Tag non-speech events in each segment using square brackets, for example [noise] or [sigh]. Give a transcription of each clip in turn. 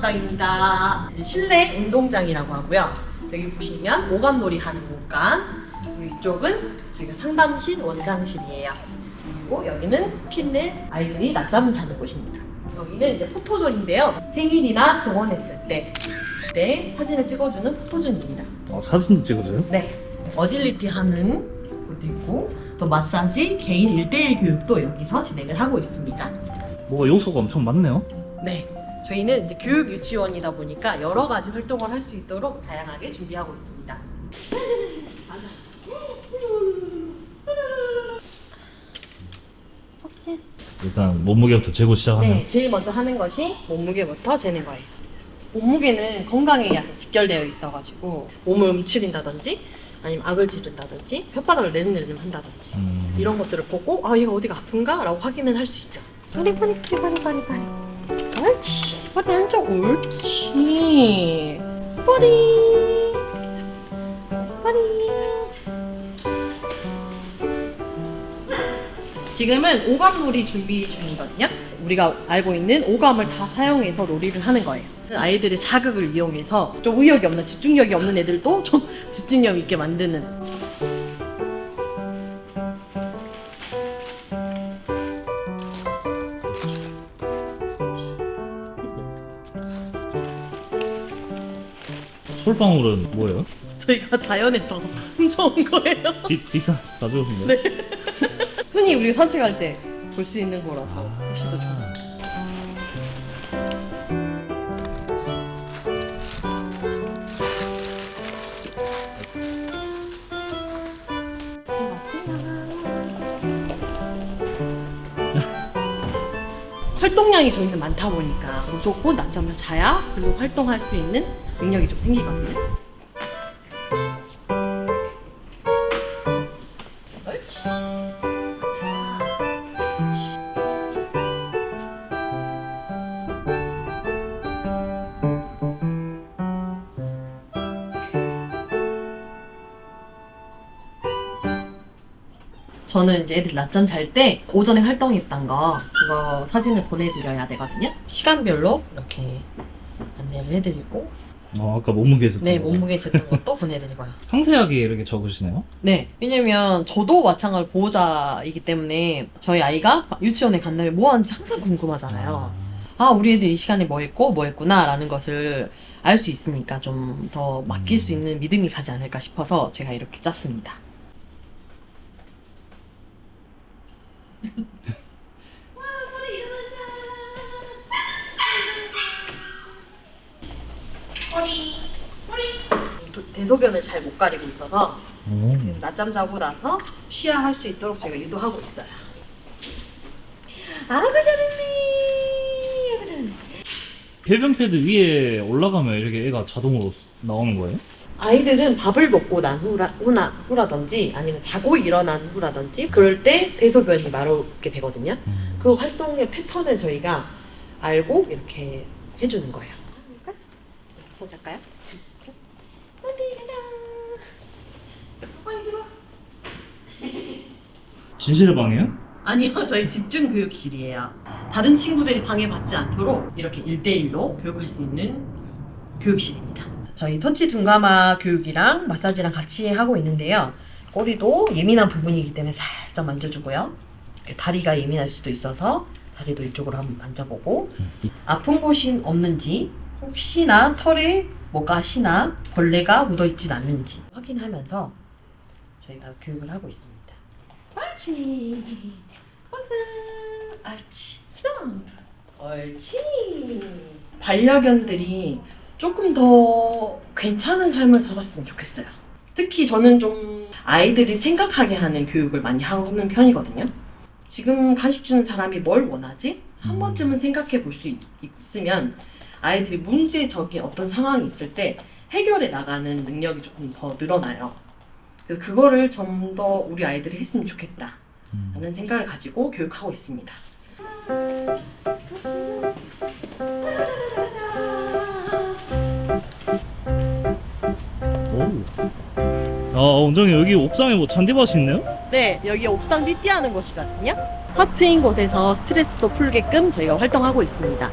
체험장입니다. 이제 실내 운동장이라고 하고요. 여기 보시면 오감놀이 하는 공간. 이쪽은 저희가 상담실, 원장실이에요. 그리고 여기는 핀넬 아이들이 낮잠을 자는 곳입니다. 여기는 이제 포토존인데요. 생일이나 등원했을 때 그때 사진을 찍어주는 포토존입니다. 어, 사진도 찍어줘요? 네. 어질리티 하는 곳도 있고 또 마사지, 개인 1대1 교육도 여기서 진행을 하고 있습니다. 뭐가 요소가 엄청 많네요. 네. 저희는 이제 교육 유치원이다 보니까 여러 가지 활동을 할 수 있도록 다양하게 준비하고 있습니다. 맞아. 혹시 일단 몸무게부터 재고 시작하면 네, 제일 먼저 하는 것이 몸무게부터 재는 거예요. 몸무게는 건강에 약간 직결되어 있어가지고 몸을 움츠린다든지 아니면 악을 지른다든지 혓바닥을 내름내름 한다든지 음, 이런 것들을 보고 아 얘가 어디가 아픈가? 라고 확인을 할 수 있죠. 뿌리 뿌리 뿌리 뿌리 뿌리 뿌리 옳지 뿌리 한쪽 옳지 뿌리 뿌리 지금은 오감놀이 준비 중이거든요. 우리가 알고 있는 오감을 다 사용해서 놀이를 하는 거예요. 아이들의 자극을 이용해서 좀 의욕이 없는 집중력이 없는 애들도 좀 [laughs] 집중력 있게 만드는 솔방울은 뭐예요? 저희가 자연에서 훔쳐온 거예요. 비, 비싸 가져오신 거예요? 네. 흔히 우리 산책할 때 볼 수 있는 거라서 훨씬 더 좋아요. 활동량이 저희는 많다 보니까 무조건 낮잠을 자야 그리고 활동할 수 있는 능력이 좀 생기거든요. 옳지. 저는 이제 애들 낮잠 잘 때 오전에 활동했던 거 그거 사진을 보내드려야 되거든요. 시간별로 이렇게 안내를 해드리고 어, 아까 몸무게 있었던 네 거. 몸무게 [laughs] 쟀던 것도 보내드리고요. 상세하게 이렇게 적으시네요. 네. 왜냐면 저도 마찬가지 보호자이기 때문에 저희 아이가 유치원에 간 다음에 뭐 하는지 항상 궁금하잖아요. 아, 우리 애들 이 시간에 뭐 했고, 뭐 했구나, 라는 것을 알 수 있으니까 좀 더 맡길 수 있는 믿음이 가지 않을까 싶어서 제가 이렇게 짰습니다. [laughs] 대소변을 잘 못 가리고 있어서 오. 지금 낮잠 자고 나서 쉬야할 수 있도록 저희가 유도하고 있어요. 아구 잘했네. 아구 잘했네. 배변 패드 위에 올라가면 이렇게 애가 자동으로 나오는 거예요? 아이들은 밥을 먹고 난 후라, 후나, 후라든지 아니면 자고 일어난 후라든지 그럴 때 대소변이 마르게 되거든요. 그 활동의 패턴을 저희가 알고 이렇게 해주는 거예요. 손 잡까요? 어디 가자. 빨리 들어와. [laughs] 진실의 방이에요? 아니요, 저희 집중 교육실이에요. 다른 친구들이 방해받지 않도록 이렇게 1대1로 교육할 수 있는 교육실입니다. 저희 터치 둔가마 교육이랑 마사지랑 같이 하고 있는데요. 꼬리도 예민한 부분이기 때문에 살짝 만져주고요. 이렇게 다리가 예민할 수도 있어서 다리도 이쪽으로 한번 만져보고 아픈 곳이 없는지 혹시나 털에 뭐 가시나 벌레가 묻어있진 않는지 확인하면서 저희가 교육을 하고 있습니다. 옳지. 박수. 옳지. 점프. 옳지. 반려견들이 조금 더 괜찮은 삶을 살았으면 좋겠어요. 특히 저는 좀 아이들이 생각하게 하는 교육을 많이 하는 편이거든요. 지금 간식 주는 사람이 뭘 원하지? 한 음. 번쯤은 생각해 볼 수 있으면 아이들이 문제적인 어떤 상황이 있을 때 해결해 나가는 능력이 조금 더 늘어나요. 그래서 그거를 좀 더 우리 아이들이 했으면 좋겠다. 음. 라는 생각을 가지고 교육하고 있습니다. 오. 아, 원장님 여기 옥상에 뭐 잔디밭이 있네요? 네, 여기 옥상 띠띠하는 곳이거든요. 확 트인 곳에서 스트레스도 풀게끔 저희가 활동하고 있습니다.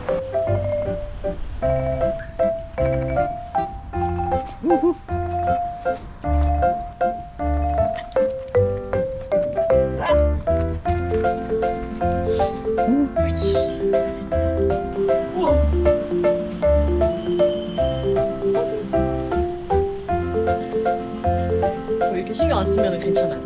이렇게 신경 안 쓰면 괜찮아요.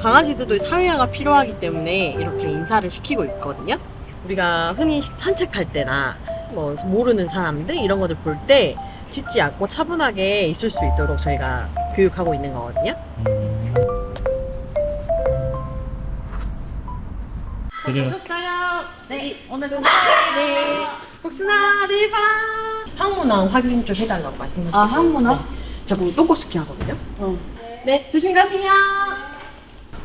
강아지들도 사회화가 필요하기 때문에 이렇게 인사를 시키고 있거든요. 우리가 흔히 산책할 때나 뭐 모르는 사람들 이런 것들 볼 때 짖지 않고 차분하게 있을 수 있도록 저희가 교육하고 있는 거거든요. 음. 그래요. 오셨어요? 네, 오늘도 네. 복순아, 내일 봐. 항문항 확인 좀 해달라고 말씀하시고. 아, 항문항? 네. 자꾸 똥꼬스키 하거든요. 어. 네, 조심히 가세요.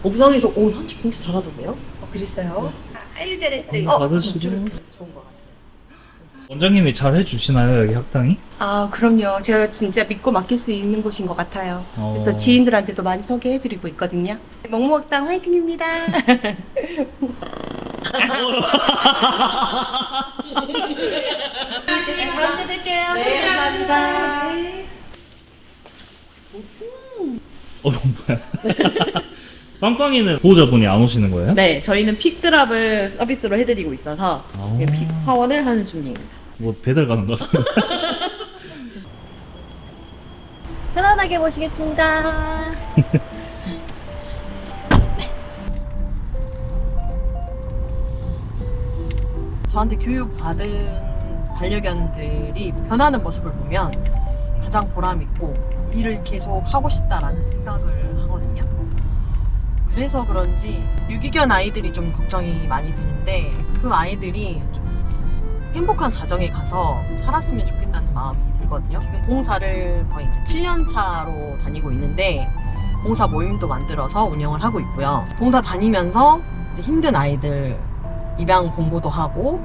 옥상에서 오 산책 진짜 잘하던데요? 어, 그랬어요? 아유 잘했다. 어, 받으시고. 좋은 것 같아요. 원장님이 잘 해주시나요 여기 학당이? 아 그럼요. 제가 진짜 믿고 맡길 수 있는 곳인 것 같아요. 어. 그래서 지인들한테도 많이 소개해드리고 있거든요. 먹먹당 화이팅입니다. [laughs] 다음 주에 뵐게요. 네, 감사합니다. 어 뭐야? [laughs] 빵빵이는 보호자분이 안 오시는 거예요? 네, 저희는 픽드랍을 서비스로 해드리고 있어서 아. 지금 픽 파원을 하는 중입니다. 뭐 배달 가는 거 같아요. [laughs] 편안하게 모시겠습니다. [laughs] 저한테 교육받은 반려견들이 변하는 모습을 보면 가장 보람 있고 일을 계속 하고 싶다라는 생각을 하거든요. 그래서 그런지 유기견 아이들이 좀 걱정이 많이 되는데 그 아이들이 좀 행복한 가정에 가서 살았으면 좋겠다는 마음이 들거든요. 지금 봉사를 거의 이제 7년 차로 다니고 있는데 봉사 모임도 만들어서 운영을 하고 있고요. 봉사 다니면서 힘든 아이들 입양 공부도 하고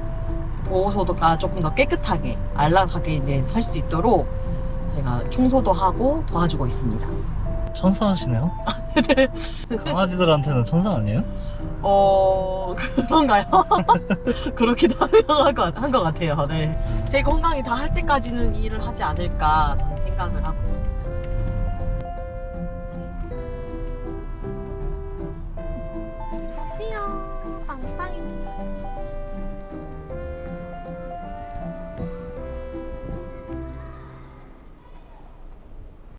보호소가 조금 더 깨끗하게 안락하게 이제 살 수 있도록 제가 청소도 하고 도와주고 있습니다. 천사하시네요. 강아지들한테는 천사 아니에요? 어 그런가요? [laughs] 그렇기도 한것 같아요. 네. 제 건강이 다 할 때까지는 이 일을 하지 않을까 저는 생각을 하고 있습니다.